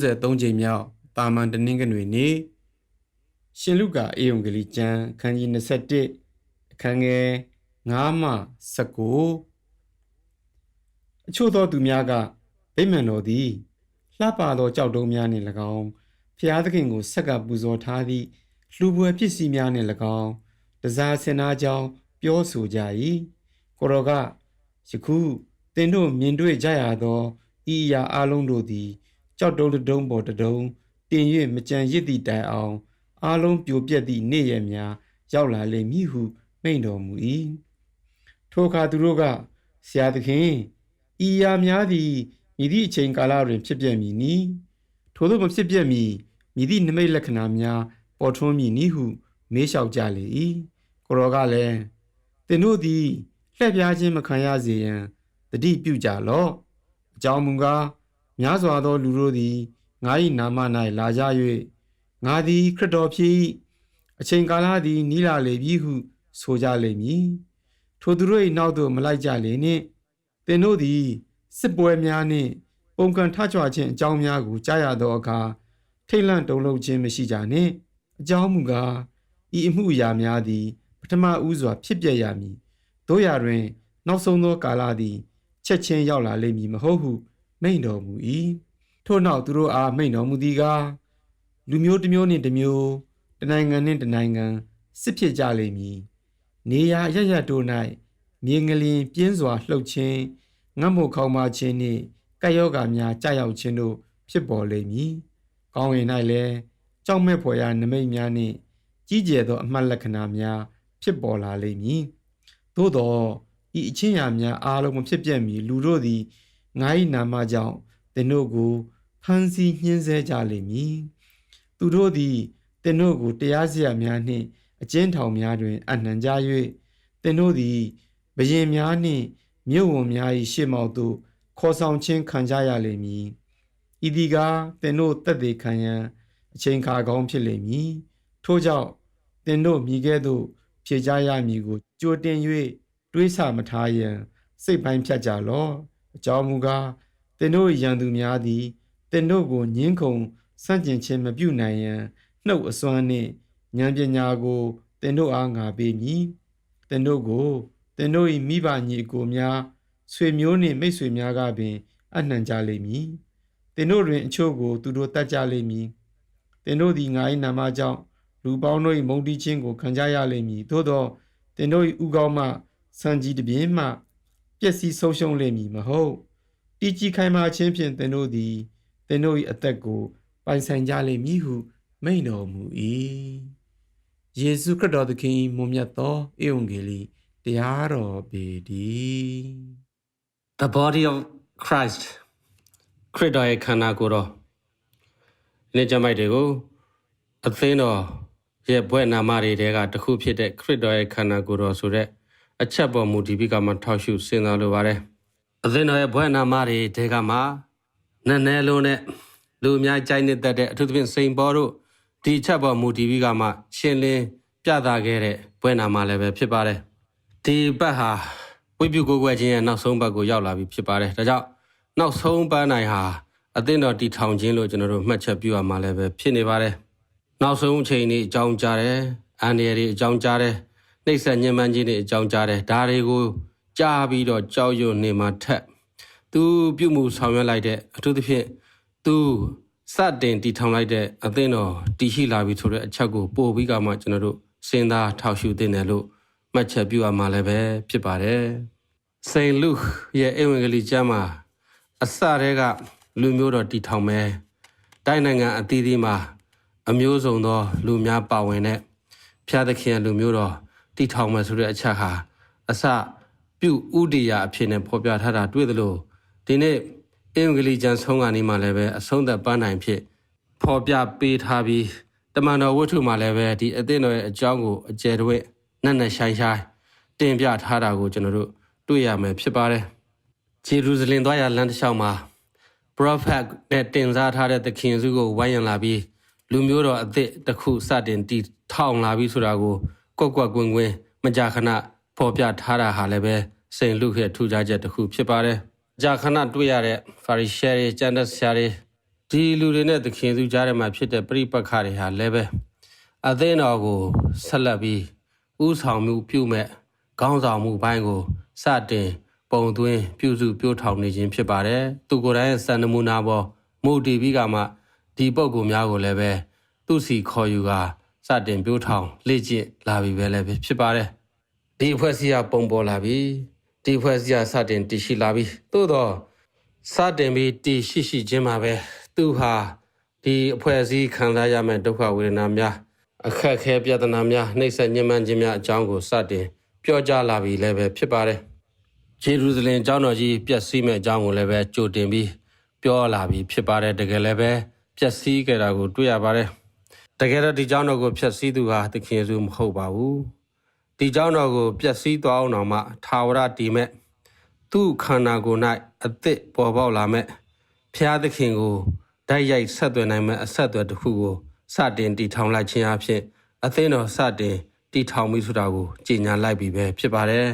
33ကြိမ်မြောက်တာမန်တနင်္ဂနွေနေ့ရှင်လုကာအေယုံဂလိကျမ်းအခန်းကြီး21အခန်းငယ်9မှ19အချို့သောသူများကဗိမာန်တော်သည်လှပသောကြောက်တုံးများနှင့်၎င်းဖျားသခင်ကိုဆက်ကပူဇော်ထားသည့်လှူပွဲပစ္စည်းများနှင့်၎င်းတစားစင်နာကြောင်းပြောဆိုကြ၏ကိုရောကယခုသင်တို့မြင်တွေ့ကြရသောဤအရာအလုံးတို့သည် ကြောက်တုံးတစ်တုံးပေါ်တစ်တုံးတင်၍မကြံရစ်သည့်တိုင်အောင်အလုံးပြိုပြက်သည့်နေ့ရက်များရောက်လာလိမ့်မည်ဟုမိန့်တော်မူ၏ထိုအခါသူတို့ကဆရာသခင်ဤအရာများသည်မြည်သည့်အချိန်ကာလတွင် ဖြစ်ပြမည်နီထို့သောမဖြစ်ပြမည်မြည်သည့်နိမိတ်လက္ခဏာများပေါ်ထွန်းမည်နီဟုမေးလျှောက်ကြလေ၏ကိုရောကလည်းသင်တို့သည်လှည့်ပြားခြင်းမခံရစေရန်တတိပြုကြလော့အကြောင်းမူကား များစွာသောလူတို့သည်ငါ၏နာမ၌လာကြ၍ငါသည်ခရစ်တော်ဖြစ်၏အချိန်ကာလသည်နီးလာလေပြီဟု ဆိုကြလိမ့်မည်ထိုသူတို့၏နောက်သို့မလိုက်ကြလေနှင့်သင်တို့သည်စစ်ပွဲများနှင့်ပုံကန်ထကြွခြင်းအကြောင်းများကိုကြားရသောအခါထိတ်လန့်တုန်လှုပ်ခြင်းမရှိကြနှင့်အကြောင်းမူကားဤအမှုအရာများသည်ပထမဦးစွာဖြစ်ပျက်ရမည်တို့ရာတွင် နောက်ဆုံးသောကာလသည်ချက်ချင်းရောက်လာလိမ့်မည်မဟုတ်ဟု မိန့်တော်မူ၏ထို့နောက်သူတို့အားမိန့်တော်မူသည်ကားလူမျိုးတစ်မျိုးနှင့်တစ်မျိုးတစ်နိုင်ငံနှင့်တစ်နိုင်ငံစစ်ဖြစ်ကြလိမ့်မည်နေရာရရတို့၌မြေငလျင်ပြင်းစွာလှုပ်ခြင်းငတ်မို့ခေါင်းပါခြင်းနှင့်ကပ်ယောဂါများကြာရောက်ခြင်းတို့ဖြစ်ပေါ်လိမ့်မည်ကောင်းဝင်၌လည်းကြောက်မဲ့ဖွယ်ရာနမိတ်များနှင့်ကြီးကျယ်သောအမှတ်လက္ခဏာများဖြစ်ပေါ်လာလိမ့်မည်သို့သောဤအချင်းရာများအားလုံးမဖြစ်ပြမီလူတို့သည် ငါ၏နာမကြောင့်သင်တို့ကိုဖန်ဆီးညှင်းဆဲကြလိမ့်မည်သူတို့သည်သင်တို့ကိုတရားစရာများနှင့်အကျဉ်းထောင်များတွင်အနှံကြ၍သင်တို့သည်ဘရင်များနှင့်မြို့ဝန်များ၏ရှေ့မှောက်သို့ခေါ်ဆောင်ခြင်းခံကြရလိမ့်မည်ဤဒီကားသင်တို့တက်သေးခံရန်အချိန်ခါကောင်းဖြစ်လိမ့်မည်ထို့ကြောင့်သင်တို့မိခဲ့သို့ဖြေကြရမည်ကိုကြိုတင်၍တွေးဆမထားရန်စိတ်ပိုင်းဖြတ်ကြလော့ အကြောင်းမူကားသင်တို့ရန်သူများသည်သင်တို့ကိုညှင်းခုန်ဆန့်ကျင်ခြင်းမပြုနိုင်ရန်နှုတ်အစွမ်းနှင့်ဉာဏ်ပညာကိုသင်တို့အားငါပေးမည်သင်တို့ကိုသင်တို့၏မိဘညီအကိုများဆွေမျိုးနှင့်မိတ်ဆွေများကပင် အနှံကြလိမ့်မည်သင်တို့တွင်အချို့ကို သူတို့တတ်ကြလိမ့်မည်သင်တို့သည်ငါ၏နာမကြောင့်လူပေါင်းတို့၏မုန်တီးခြင်းကိုခံကြရလိမ့်မည်သို့သောသင်တို့၏ဥကောင်းမှစံကြီးတစ်ပြင်းမှ ပျက်စီးဆုံးရှုံးလိမ့်မည်မဟုတ်တည်ကြည်ခိုင်မာခြင်းဖြင့်သင်တို့သည်သင်တို့၏အသက်ကို ပိုင်ဆိုင်ကြလိမ့်မည်ဟု မိန့်တော်မူ၏ယေရှုခရစ်တော်သခင်၏မွန်မြတ်သောဧဝံဂေလိတရားတော်ပေတည်း The body of Christ ခရစ်တော်ရဲ့ခန္ဓာကိုယ်တော်နေ့ကြမိုက်တွေကိုအသင်းတော်ရဲ့ဘွဲ့နာမတွေတဲကတစ်ခုဖြစ်တဲ့ခရစ်တော်ရဲ့ခန္ဓာကိုယ်တော်ဆိုတဲ့ အချက်ပေါ်မူတည်ပြီးကမှထောက်ရှုစဉ်းစားလိုပါတယ်အသင်းတော်ရဲ့ဘွဲ့နာမတွေတဲကမှနည်းနည်းလုံးနဲ့လူအများကြိုက်နေတတ်တဲ့အထူးသဖြင့်စိန်ပေါ်တို့ဒီအချက်ပေါ်မူတည်ပြီးကမှရှင်းလင်းပြသခဲ့တဲ့ဘွဲ့နာမလည်းပဲဖြစ်ပါတယ်ဒီဘက်ဟာဝိပုကိုယ်ွယ်ခြင်းရဲ့နောက်ဆုံးဘက်ကိုရောက်လာပြီဖြစ်ပါတယ်ဒါကြောင့်နောက်ဆုံးပန်းနိုင်ဟာအသင်းတော်တည်ထောင်ခြင်းလို့ကျွန်တော်တို့မှတ်ချက်ပြုရမှာလည်းပဲဖြစ်နေပါတယ်နောက်ဆုံးအချိန်นี้အကြောင်းကြားတယ်အန်ဒီရီအကြောင်းကြားတယ် နှိမ့်ဆက်ညှဉ်းပန်းခြင်းတွေအကြောင်းကြားတယ်ဒါတွေကိုကြားပြီးတော့ကြောက်ရွံ့နေမှာထက်သူပြုမှုဆောင်ရွက်လိုက်တဲ့အထူးသဖြင့်သူစတင်တည်ထောင်လိုက်တဲ့အသင်းတော်တည်ရှိလာပြီဆိုတဲ့အချက်ကိုပို့ပြီးကမှကျွန်တော်တို့စဉ်းစားထောက်ရှုသင့်တယ်လို့မှတ်ချက်ပြုရမှာလည်းပဲဖြစ်ပါတယ်စိန်လုရဲ့ဧဝံဂေလိကျမ်းမှာအစတဲကလူမျိုးတော်တည်ထောင်မယ်တိုင်းနိုင်ငံအသီးသီးမှာအမျိုးစုံသော လူများပါဝင်တဲ့ဖျားသခင်လူမျိုးတော် တည်ထောင်မယ်ဆိုတဲ့အချက်ဟာအစပြုဥဒိယအဖြစ်နဲ့ဖော်ပြထားတာတွေ့သလိုဒီနေ့အင်္ဂလိပ်ကျမ်းဆုံးကနေမှလည်းပဲအဆုံးသက်ပန်းနိုင်ဖြစ်ဖော်ပြပေးထားပြီးတမန်တော်ဝတ္ထုမှာလည်းပဲဒီအသင်းတော်ရဲ့အကြောင်းကိုအကျယ်တွဲနက်နက်ရှိုင်းရှိုင်းတင်ပြထားတာကိုကျွန်တော်တို့တွေ့ရမယ်ဖြစ်ပါတယ်ဂျေရုဇလင်သွားရလမ်းတစ်လျှောက်မှာ prophet နဲ့တင်စားထားတဲ့သခင်စုကိုဝိုင်းရန်လာပြီးလူမျိုးတော်အသစ်တစ်ခုစတင်တည်ထောင်လာပြီးဆိုတာကို ကွက်ကွက်ကွင်းကွင်းမကြာခဏဖော်ပြထားတာဟာလည်းပဲစိန်လူရဲ့ထူးခြားချက်တစ်ခုဖြစ်ပါတယ်။ကြာခဏတွေ့ရတဲ့ Pharisee တွေကျန်တဲ့ဆရာတွေဒီလူတွေနဲ့သခင်သူကြားထဲမှာဖြစ်တဲ့ပြိပက္ခတွေဟာလည်းပဲအသင်းတော်ကိုဆက်လက်ပြီးဥဆောင်မှုပြုမဲ့ခေါင်းဆောင်မှုဘိုင်းကိုစတင်ပုံသွင်းပြုစုပြိုးထောင်နေခြင်းဖြစ်ပါတယ်သူကိုယ်တိုင်ရဲ့စံနမူနာပေါ်မူတည်ပြီးကမှဒီပုံကူများကိုလည်းပဲသူစီခေါ်ယူကစ တင်ပြိုးထောင်လေ့ကျင့်လာပြီပဲလည်းဖြစ်ပါတယ်ဒီအဖွဲ့အစည်းကပုံပေါ်လာပြီဒီအဖွဲ့အစည်းကစတင်တည်ရှိလာပြီသို့တော့စတင်ပြီးတည်ရှိရှိခြင်းမှာပဲသူဟာဒီအဖွဲ့အစည်းခံစားရမယ့်ဒုက္ခဝေဒနာများအခက်အခဲပြဿနာများနှိပ်စက်ညှဉ်းပန်းခြင်းများအကြောင်းကိုစတင်ပြောကြားလာပြီလည်းပဲဖြစ်ပါတယ်ဂျေရုဇလင်ကျောင်းတော်ကြီးပျက်စီးမဲ့အကြောင်းကိုလည်းပဲကြိုတင်ပြီးပြောလာပြီဖြစ်ပါတယ်တကယ်လည်းပဲပျက်စီးကြတာကိုတွေ့ရပါတယ် တကယ်တော့ဒီကျောင်းတော်ကိုဖျက်ဆီးသူဟာသခင်ယေရှုမဟုတ်ပါဘူးဒီကျောင်းတော်ကိုပျက်စီးသွားအောင်တော့မှထာဝရတည်မဲ့သူ့ခန္ဓာကိုယ်၌အသစ်ပေါ်ပေါက်လာမဲ့ဖျားသခင်ကိုဓာတ်ရိုက်ဆက်သွယ်နိုင်မဲ့အဆက်အသွယ်တစ်ခုကိုစတင်တည်ထောင်လိုက်ခြင်းအဖြစ်အသင်းတော်စတင်တည်ထောင်ပြီးဆိုတာကိုကြေညာလိုက်ပြီပဲဖြစ်ပါတယ်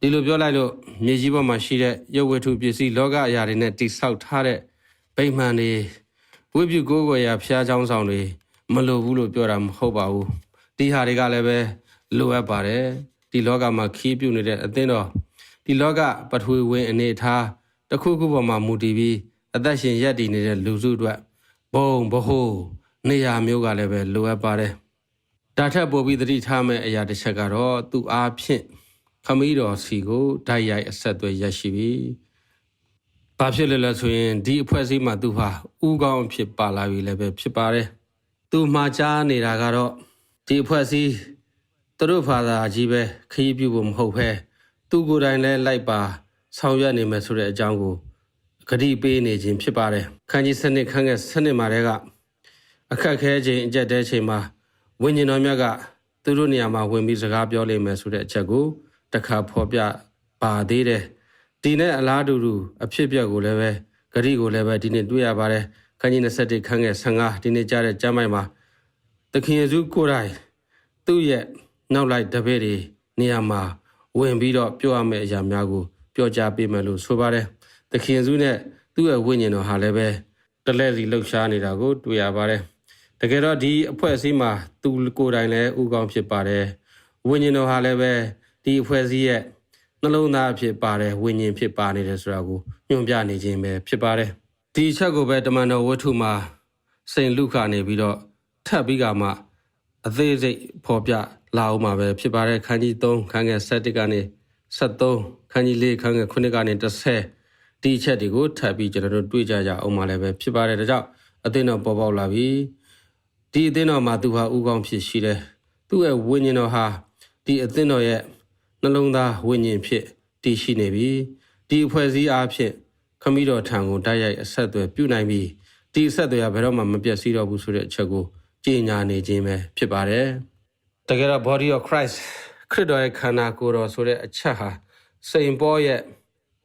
ဒီလိုပြောလိုက်လို့မြေကြီးပေါ်မှာရှိတဲ့ရုပ်ဝတ္ထုပစ္စည်းလောကအရာတွေနဲ့တိဆောက်ထားတဲ့ဗိမာန်တွေဝိပုကိုးကွယ်ရာဖျားเจ้าဆောင်တွေ မလိုဘူးလို့ပြောတာမဟုတ်ပါဘူးဒီဟာတွေကလည်းပဲလိုအပ်ပါတယ်ဒီလောကမှာခီးပြုတ်နေတဲ့အသင်းတော်ဒီလောကပထဝီဝင်အနေအထားတစ်ခုခုပေါ်မှာမူတည်ပြီးအသက်ရှင်ရပ်တည်နေတဲ့လူစုအတွက်ဘုံဘဟုနေရာမျိုးကလည်းပဲလိုအပ်ပါတယ်ဒါထက်ပိုပြီးသတိထားမယ့်အရာတစ်ချက်ကတော့သူအားဖြင့်ခမီးတော်စီကိုဓာတ်ရိုက်အဆက်အသွယ်ရရှိပြီ။ဘာဖြစ်လဲလဲဆိုရင်ဒီအဖွဲ့အစည်းမှာသူဟာဥကောင်းအဖြစ်ပါလာပြီလည်းပဲဖြစ်ပါတယ်။ သူမှာကြားနေတာကတော့ဒီအဖွဲ့အစည်းသူတို့ဖာသာကြီးပဲခရီးပြုဖို့မဟုတ်ဘဲသူကိုယ်တိုင်လည်းလိုက်ပါ ဆောင်ရွက်နေမယ်ဆိုတဲ့အကြောင်းကိုဂတိပေးနေခြင်းဖြစ်ပါတယ်။ခန်းကြီးစနစ်ခန်းငယ်စနစ်မှာတည်းကအခက်ခဲခြင်းအကြက်တဲချိန်မှာဝိညာဉ်တော်မြတ်ကသူတို့နေရာမှာဝင်ပြီးစကားပြောလိမ့်မယ်ဆိုတဲ့အချက်ကိုတခါဖော်ပြပါသေးတယ်ဒီနဲ့အလားတူတူအဖြစ်အပျက်ကိုလည်းပဲဂရိကိုလည်းပဲဒီနေ့တွေ့ရပါတယ် ခန်းကြီး21ခန်းငယ်15ဒီနေ့ကြားတဲ့ကျမ်းမိုက်မှာသခင်ယေရှုကိုယ်တိုင်သူ့ရဲ့နောက်လိုက်တပည့်တွေနေရာမှာဝင်ပြီးတော့ပြောရမယ့်အရာများကိုပြောကြားပေးမယ်လို့ဆိုပါတယ်သခင်ယေရှုနဲ့သူ့ရဲ့ဝိညာဉ်တော်ဟာလည်းပဲတလဲစီလှုပ်ရှားနေတာကိုတွေ့ရပါတယ်တကယ်တော့ဒီအဖွဲ့အစည်းမှာသူကိုယ်တိုင်လည်းဥကောင်းဖြစ်ပါတယ်ဝိညာဉ်တော်ဟာလည်းပဲဒီအဖွဲ့အစည်းရဲ့နှလုံးသားအဖြစ်ပါတယ်ဝိညာဉ်ဖြစ်ပါနေတယ်ဆိုတာကိုညွှန်ပြနေခြင်းပဲဖြစ်ပါတယ် ဒီအချက်ကိုပဲတမန်တော်ဝတ္ထုမှာစိန်လူခနေပြီးတော့ထပ်ပြီးကမှအသေးစိတ်ဖော်ပြလာအောင်မှာပဲဖြစ်ပါတယ်ခန်းကြီး3ခန်းငယ်7ကနေ73ခန်းကြီး4ခန်းငယ်9ကနေ30ဒီအချက်တွေကိုထပ်ပြီးကျွန်တော်တို့တွေ့ကြကြအောင်မှာလည်းပဲဖြစ်ပါတယ်ဒါကြောင့်အသင်းတော်ပေါ်ပေါက်လာပြီဒီအသင်းတော်မှာသူဟာဥကောင်းဖြစ်ရှိတယ်သူ့ရဲ့ဝိညာဉ်တော်ဟာဒီအသင်းတော်ရဲ့နှလုံးသားဝိညာဉ်ဖြစ်တည်ရှိနေပြီဒီအဖွဲ့အစည်းအားဖြင့် ခမည်းတော်ထံကိုတိုက်ရိုက်အဆက်အသွယ်ပြုနိုင်ပြီးဒီအဆက်အသွယ်ကဘယ်တော့မှမပြတ်စည်းတော့ဘူးဆိုတဲ့အချက်ကိုကြေညာနေခြင်းပဲဖြစ်ပါတယ်တကယ်တော့ body of Christ ခရစ်တော်ရဲ့ခန္ဓာကိုယ်တော်ဆိုတဲ့အချက်ဟာစိန်ပေါ်ရဲ့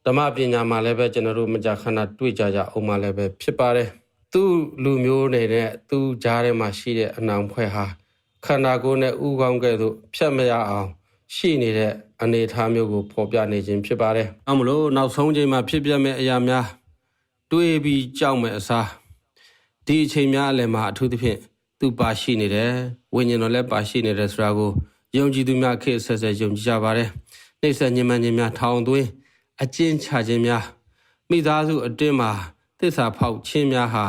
ဓမ္မပညာမှာလည်းပဲကျွန်တော်တို့မကြာခဏတွေ့ကြကြအောင်မှလည်းပဲဖြစ်ပါတယ်သူလူမျိုးနေတဲ့သူကြားထဲမှာရှိတဲ့အနောင်ဖွဲ့ဟာခန္ဓာကိုယ်နဲ့ဥကောင်းကဲ့သို့ဖြတ်မရအောင် ရှိနေတဲ့အနေအထားမျိုးကိုဖော်ပြနေခြင်းဖြစ်ပါတယ်။အမလို့နောက်ဆုံးချိန်မှာဖြစ်ပျက်မဲ့အရာများတွေးပြီးကြောက်မဲ့အစားဒီအချိန်များအလယ်မှာအထူးသဖြင့်သူပါရှိနေတယ်ဝိညာဉ်တော်လည်းပါရှိနေတယ်ဆိုတာကိုယုံကြည်သူများခေတ်ဆက်ဆက်ယုံကြည်ကြပါတယ်။နှိမ့်ဆက်ညင်မှန်ခြင်းများထောင်သွင်းအကျဉ်းချခြင်းများမိသားစုအတွင်းမှာသစ္စာဖောက်ခြင်းများဟာ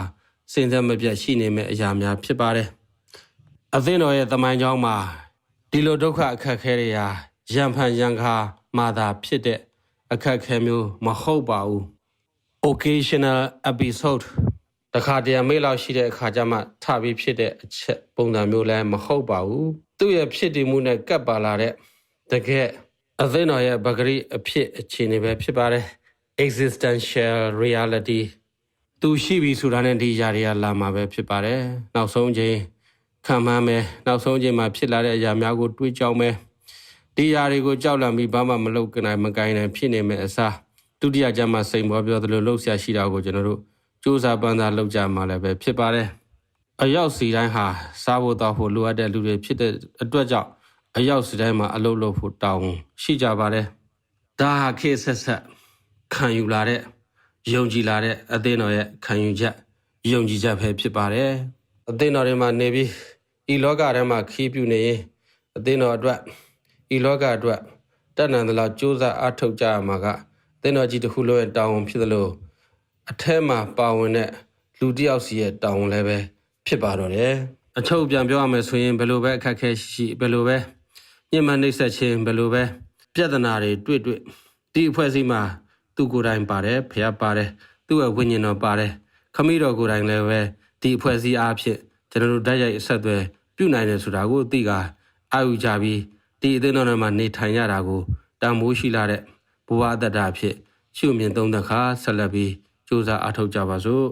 စင်သက်မပြတ်ရှိနေမဲ့အရာများဖြစ်ပါတယ်။အသင်းတော်ရဲ့တမန်ကြောင်းမှာ ဒီလိုဒုက္ခအခက်ခဲတွေဟာရံဖန်ရံခါမာသာဖြစ်တဲ့အခက်ခဲမျိုးမဟုတ်ပါဘူး occasional episode တခါတရံမေ့လောက်ရှိတဲ့အခါကျမှထပြီးဖြစ်တဲ့အချက်ပုံစံမျိုးလည်းမဟုတ်ပါဘူးသူ့ရဲ့ဖြစ်တည်မှုနဲ့ကပ်ပါလာတဲ့တကယ်အသင်းတော်ရဲ့ဗဂရိအဖြစ်အခြေအနေပဲဖြစ်ပါတယ် existential reality သူရှိပြီဆိုတာနဲ့ဒီຢာတွေကလာမှာပဲဖြစ်ပါတယ်နောက်ဆုံးချိန် ခံမှန်းမယ်နောက်ဆုံးချိန်မှာဖြစ်လာတဲ့အရာများကိုတွေးကြောက်မယ်ဒီຢာတွေကိုကြောက်လန့်ပြီးဘာမှမလုပ်နိုင်မကိုင်းနိုင်ဖြစ်နေမယ်အစားဒုတိယကြမ်းမှာစိန်ပေါ်ပြောသလိုလှုပ်ရှားရှိတာကိုကျွန်တော်တို့စူးစမ်းပန်းစားလုပ်ကြမှာလည်းပဲဖြစ်ပါတယ်အရောက်စီတိုင်းဟာစားဖို့တောက်ဖို့လိုအပ်တဲ့လူတွေဖြစ်တဲ့အတွက်ကြောင့်အရောက်စီတိုင်းမှာအလုပ်လုပ်ဖို့တောင်းရှိကြပါတယ်ဒါဟာခေတ်ဆက်ဆက်ခံယူလာတဲ့ယုံကြည်လာတဲ့အသင်းတော်ရဲ့ခံယူချက်ယုံကြည်ချက်ပဲဖြစ်ပါတယ်အသင်းတော်တွေမှာနေပြီး ဤလောကထဲမှာခီးပြူနေရင်အသင်းတော်အတွက်ဤလောကအတွက်တတ်နိုင်သလောက်စူးစမ်းအားထုတ်ကြရမှာကအသင်းတော်ကြီးတစ်ခုလုံးရဲ့တာဝန်ဖြစ်သလိုအထက်မှာပါဝင်တဲ့လူတစ်ယောက်စီရဲ့တာဝန်လည်းပဲဖြစ်ပါတော့တယ်အချုပ်ပြန်ပြောရမယ်ဆိုရင်ဘယ်လိုပဲအခက်အခဲရှိရှိဘယ်လိုပဲညှဉ်းပန်းနှိပ်စက်ခြင်းဘယ်လိုပဲပြဿနာတွေတွေ့တွေ့ဒီအဖွဲ့အစည်းမှာသူကိုယ်တိုင်ပါတယ်ဖះပါတယ်သူ့ရဲ့ဝိညာဉ်တော်ပါတယ်ခမည်းတော်ကိုယ်တိုင်လည်းပဲဒီအဖွဲ့အစည်းအားဖြင့် ကျွန်တော်တို့ဓာတ်ရိုက်အဆက်အသွယ်ပြုနိုင်တယ်ဆိုတာကိုသိကအာယူကြပြီးဒီအသင်းတော်ထဲမှာနေထိုင်ရတာကိုတန်မိုးရှိလာတဲ့ဘဝအတ္တအဖြစ်ရှုမြင်သုံးသက်ခါဆက်လက်ပြီးစူးစမ်းအားထုတ်ကြပါစို့